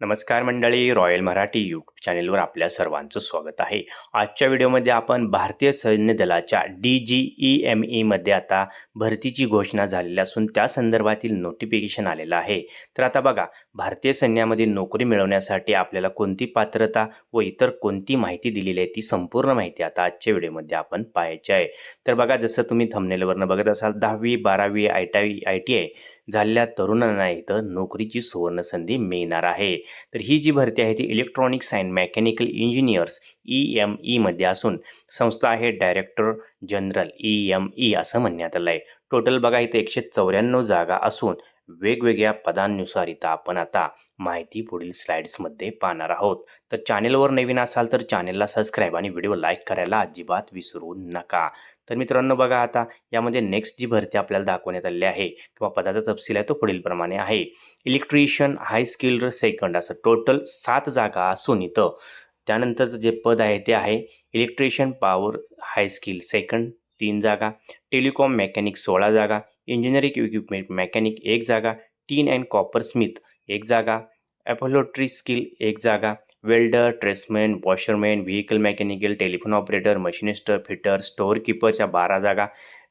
नमस्कार मंडळी royal Marathi YouTube चॅनेलवर आपल्या सर्वांचं स्वागत आहे. आजच्या व्हिडिओमध्ये आपण भारतीय सैन्य दलाच्या डी जी ई एम ईमध्ये आता भरतीची घोषणा झालेली असून त्या संदर्भातील नोटिफिकेशन आलेलं आहे. तर आता बघा भारतीय सैन्यामध्ये नोकरी मिळवण्यासाठी आपल्याला कोणती पात्रता व इतर कोणती माहिती दिलेली आहे ती संपूर्ण माहिती आता आजच्या व्हिडिओमध्ये आपण पाहायची आहे. तर बघा जसं तुम्ही थमनेलवरनं बघत असाल दहावी बारावी I T I T I झालेल्या तरुणांना इथं नोकरीची सुवर्ण संधी मिळणार आहे. तर ही जी भरती आहे ती electronics and mechanical engineers E M ईमध्ये असून संस्था आहे director general E M E असं म्हणण्यात आलं आहे टोटल बघा इथं एकशे चौऱ्याण्णव जागा असून वेगवेगळ्या पदांनुसार इथं आपण आता माहिती पुढील स्लाइड्समध्ये पाहणार आहोत. तर चॅनेलवर नवीन असाल तर चॅनेलला सबस्क्राईब आणि व्हिडिओ लाईक करायला अजिबात विसरू नका. तर मित्रांनो बघा आता यामध्ये नेक्स्ट जी भरती आपल्याला दाखवण्यात आलेली आहे किंवा पदाचा तपशील आहे तो पुढीलप्रमाणे आहे. इलेक्ट्रिशियन हाय स्किल्ड सेकंड असं टोटल सात जागा असून इथं. त्यानंतरचं जे पद आहे ते आहे electrician power high skill second तीन जागा. टेलिकॉम मेकॅनिक सोळा जागा. इंजिनिअरिंग इक्विपमेंट मेकॅनिक एक जागा टीन अँड कॉपर स्मिथ एक जागा ॲपोलोट्री स्किल एक जागा welder tradesman washerman vehicle mechanical telephone operator machinist fitter store किपरच्या बारा जागा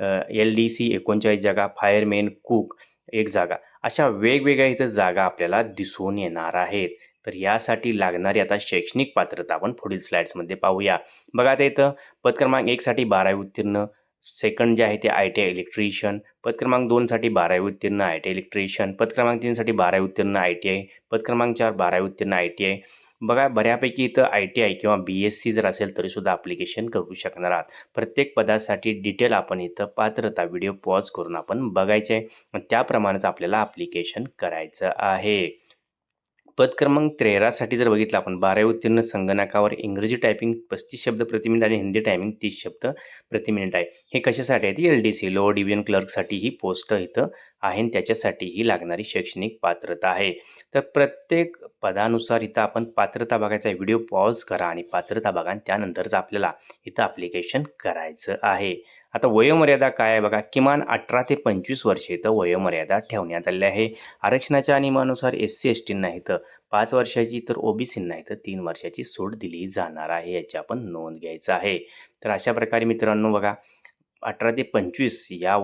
एल डी सी एकोणचाळीस जागा फायरमॅन कुक एक जागा. अशा वेगवेगळ्या इथं जागा आपल्याला दिसून येणार आहेत. तर यासाठी लागणारी आता शैक्षणिक पात्रता आपण पुढील स्लाइड्समध्ये पाहूया. बघा आता इथं पद क्रमांक एकसाठी बारावी उत्तीर्ण सेकंड जे आहे ते आय टी आय इलेक्ट्रिशियन पद क्रमांक दोनसाठी बारावी उत्तीर्ण आय टी आय इलेक्ट्रिशियन पद क्रमांक तीनसाठी बारावी उत्तीर्ण आय टी आय पद क्रमांक चार बारावी उत्तीर्ण आय टी आय बघा बऱ्यापैकी इथं आय टी आय किंवा बी एस सी जर असेल तरीसुद्धा ॲप्लिकेशन करू शकणार आहात. प्रत्येक पदासाठी डिटेल आपण इथं पात्रता व्हिडिओ पॉज करून आपण बघायचे. आहे त्याप्रमाणेच आपल्याला ॲप्लिकेशन करायचं आहे. पद क्रमांक तेरासाठी जर बघितलं आपण बारावी उत्तीर्ण संगणकावर इंग्रजी टायपिंग पस्तीस शब्द प्रति मिनिट आणि हिंदी टायपिंग तीस शब्द प्रति मिनिट आहे. हे कशासाठी आहे ती L D C lower division क्लर्कसाठी ही पोस्ट इथं. आहे आणि त्याच्यासाठी ही लागणारी शैक्षणिक पात्रता आहे. तर प्रत्येक पदानुसार इथं आपण पात्रता बघायचा व्हिडिओ पॉज करा आणि पात्रता बघा आणि त्यानंतरच आपल्याला इथं ॲप्लिकेशन करायचं आहे. आता वयोमर्यादा काय आहे बघा? किमान अठरा ते पंचवीस वर्षे इथं वयोमर्यादा ठेवण्यात आली आहे. आरक्षणाच्या नियमानुसार एस सी एस टींना इथं पाच वर्षाची तर ओ बी सींना इथं तीन वर्षाची सूट दिली जाणार आहे याची आपण नोंद घ्यायचं आहे. तर अशा प्रकारे मित्रांनो बघा अठरा ते पंचवीस या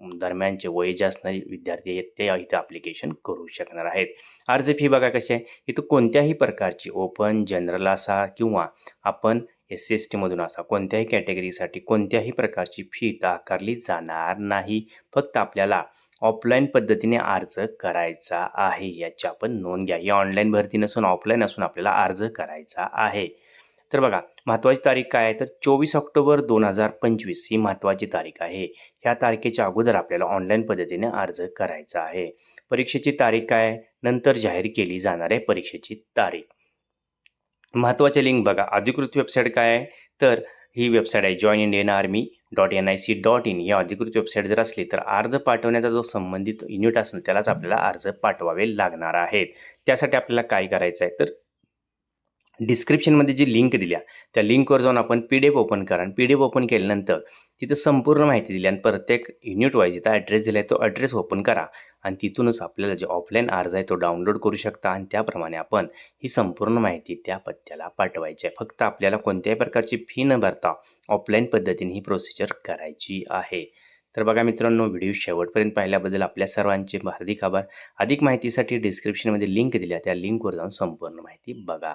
दरम्यानचे वय जे असणारे विद्यार्थी आहेत ते इथं ॲप्लिकेशन करू शकणार आहेत. अर्ज फी बघा कशी आहे. इथं कोणत्याही प्रकारची ओपन जनरल असा किंवा आपण एस सी एस टीमधून असा कोणत्याही कॅटेगरीसाठी कोणत्याही प्रकारची फी इथं आकारली जाणार नाही. फक्त आपल्याला ऑफलाईन पद्धतीने अर्ज करायचा आहे. याची आपण नोंद घ्या. ही ऑनलाईन भरती नसून ऑफलाईन असून आपल्याला अर्ज करायचा आहे. तर बघा महत्त्वाची तारीख काय आहे? तर चोवीस ऑक्टोबर दोन हजार पंचवीस ही महत्त्वाची तारीख आहे. ह्या तारखेच्या अगोदर आपल्याला ऑनलाईन पद्धतीने अर्ज करायचा आहे. परीक्षेची तारीख काय? नंतर जाहीर केली जाणार आहे परीक्षेची तारीख. महत्त्वाचे लिंक बघा अधिकृत वेबसाईट काय आहे? तर ही वेबसाईट आहे join Indian army dot N I C dot in या अधिकृत वेबसाईट जर असली तर अर्ज पाठवण्याचा जो संबंधित युनिट असेल त्यालाच आपल्याला अर्ज पाठवावे लागणार आहेत. त्यासाठी आपल्याला काय करायचं आहे? तर डिस्क्रिप्शनमध्ये जी लिंक दिल्या त्या लिंकवर जाऊन आपण पी डी एफ ओपन करा आणि पी डी एफ ओपन केल्यानंतर तिथं संपूर्ण माहिती दिली आणि प्रत्येक युनिट वाईज जिथं ॲड्रेस दिला आहे तो ॲड्रेस ओपन करा आणि तिथूनच आपल्याला जे ऑफलाईन अर्ज आहे तो डाउनलोड करू शकता आणि त्याप्रमाणे आपण ही संपूर्ण माहिती त्या पत्त्याला पाठवायची आहे. फक्त आपल्याला कोणत्याही प्रकारची फी न भरता ऑफलाईन पद्धतीने ही प्रोसिजर करायची आहे. तर बघा मित्रांनो व्हिडिओ शेवटपर्यंत पाहिल्याबद्दल आपल्या सर्वांचे हार्दिक आभार. अधिक माहितीसाठी डिस्क्रिप्शनमध्ये लिंक दिल्या त्या लिंकवर जाऊन संपूर्ण माहिती बघा.